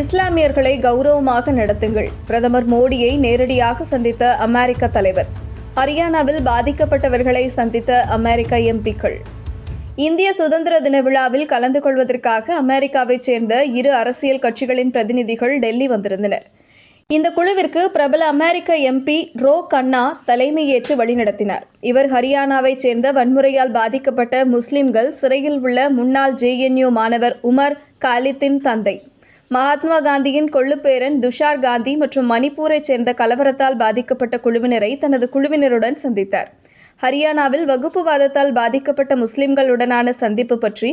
இஸ்லாமியர்களை கௌரவமாக நடத்துங்கள். பிரதமர் மோடியை நேரடியாக சந்தித்த அமெரிக்க தலைவர். ஹரியானாவில் பாதிக்கப்பட்டவர்களை சந்தித்த அமெரிக்க எம்பிக்கள். இந்திய சுதந்திர தின விழாவில் கலந்து கொள்வதற்காக அமெரிக்காவைச் சேர்ந்த இரு அரசியல் கட்சிகளின் பிரதிநிதிகள் டெல்லி வந்திருந்தனர். இந்த குழுவிற்கு பிரபல அமெரிக்க எம்பி ரோ கண்ணா தலைமையேற்று வழிநடத்தினார். இவர் ஹரியானாவைச் சேர்ந்த வன்முறையால் பாதிக்கப்பட்ட முஸ்லிம்கள் சிறையில் உள்ள முன்னாள் ஜேஎன்யூ மாணவர் உமர் காலித்தின் தந்தை. மகாத்மா காந்தியின் கொள்ளுப்பேரன் துஷார் காந்தி மற்றும் மணிப்பூரைச் சேர்ந்த கலவரத்தால் பாதிக்கப்பட்ட குழுவினரை தனது குழுவினருடன் சந்தித்தார். ஹரியானாவில் வகுப்புவாதத்தால் பாதிக்கப்பட்ட முஸ்லிம்களுடனான சந்திப்பு பற்றி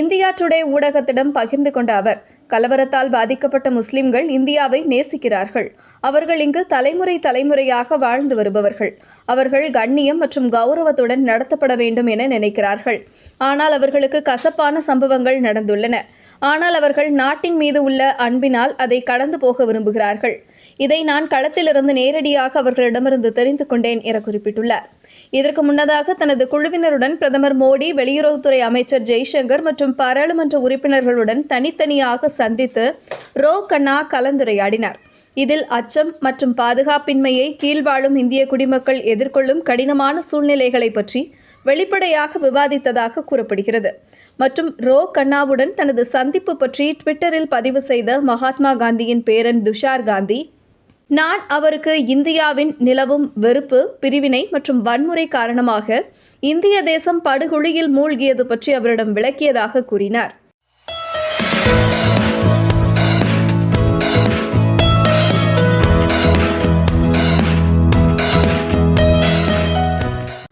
இந்தியா டுடே ஊடகத்திடம் பகிர்ந்து கொண்ட அவர் கலவரத்தால் பாதிக்கப்பட்ட முஸ்லிம்கள் இந்தியாவை நேசிக்கிறார்கள். அவர்கள் இங்கு தலைமுறை தலைமுறையாக வாழ்ந்து வருபவர்கள். அவர்கள் கண்ணியம் மற்றும் கௌரவத்துடன் நடத்தப்பட வேண்டும் என நினைக்கிறார்கள். ஆனால் அவர்களுக்கு கசப்பான சம்பவங்கள் நடந்துள்ளன. ஆனால் அவர்கள் நாட்டின் மீது உள்ள அன்பினால் அதை கடந்து போக விரும்புகிறார்கள். இதை நான் களத்திலிருந்து நேரடியாக அவர்களிடமிருந்து தெரிந்து கொண்டேன் என குறிப்பிட்டுள்ளார். இதற்கு முன்னதாக தனது குழுவினருடன் பிரதமர் மோடி வெளியுறவுத்துறை அமைச்சர் ஜெய்சங்கர் மற்றும் பாராளுமன்ற உறுப்பினர்களுடன் தனித்தனியாக சந்தித்து ரோ கண்ணா கலந்துரையாடினார். இதில் அச்சம் மற்றும் பாதுகாப்பின்மையை கீழ்வாழும் இந்திய குடிமக்கள் எதிர்கொள்ளும் கடினமான சூழ்நிலைகளை பற்றி வெளிப்படையாக விவாதித்ததாக கூறப்படுகிறது. மற்றும் ரோ கண்ணாவுடன் தனது சந்திப்பு பற்றி ட்விட்டரில் பதிவு செய்த மகாத்மா காந்தியின் பேரன் துஷார் காந்தி நான் அவருக்கு இந்தியாவின் நிலவும் வெறுப்பு பிரிவினை மற்றும் வன்முறை காரணமாக இந்திய தேசம் படுகொலியில் மூழ்கியது பற்றி அவரிடம் விளக்கியதாக கூறினார்.